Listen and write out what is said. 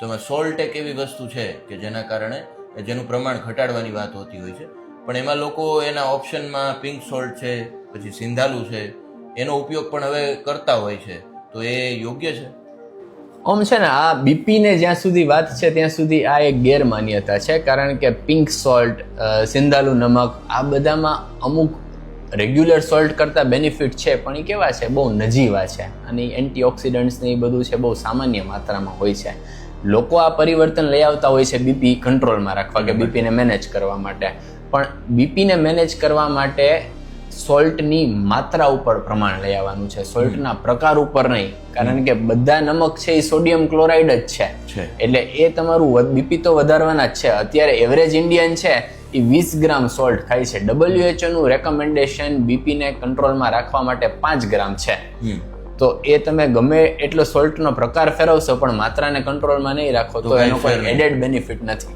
તો સોલ્ટ એક એવી વસ્તુ છે કે જેના કારણે જેનું પ્રમાણ ઘટાડવાની વાત હોતી હોય છે. પણ એમાં લોકો એના ઓપ્શનમાં પિંક સોલ્ટ છે, પછી સિંધાલુ છે, એનો ઉપયોગ પણ હવે કરતા હોય છે. તો એ યોગ્ય છે? ઓમ છે ને, આ બીપીને જ્યાં સુધી વાત છે, ત્યાં સુધી આ એક ગેરમાન્યતા છે. કારણ કે પિંક સોલ્ટ સિંધાલુ, નમક, આ બધામાં અમુક રેગ્યુલર સોલ્ટ કરતાં બેનિફિટ છે પણ એ કેવા છે? બહુ નજીવા છે. અને એન્ટીઓક્સિડન્ટ્સને એ બધું છે બહુ સામાન્ય માત્રામાં હોય છે. લોકો આ પરિવર્તન લઈ આવતા હોય છે બીપી કંટ્રોલમાં રાખવા કે બીપીને મેનેજ કરવા માટે. પણ બીપીને મેનેજ કરવા માટે સોલ્ટની માત્રા ઉપર પ્રમાણ લઈ આવવાનું છે. સોલ્ટના પ્રકાર ઉપર નહીં. કારણ કે બધા નમક છે એ સોડિયમ ક્લોરાઇડ જ છે. એટલે એ તમારું બીપી તો વધારવાના જ છે. અત્યારે એવરેજ ઇન્ડિયન છે. એ વીસ ગ્રામ સોલ્ટ ખાય છે. ડબલ્યુએચઓ નું રેકમેન્ડેશન બીપીને કંટ્રોલમાં રાખવા માટે પાંચ ગ્રામ છે. તો એ તમે ગમે એટલો સોલ્ટનો પ્રકાર ફેરવશો પણ માત્રાને કંટ્રોલમાં નહીં રાખો તો એનો કોઈ એડેડ બેનિફિટ નથી.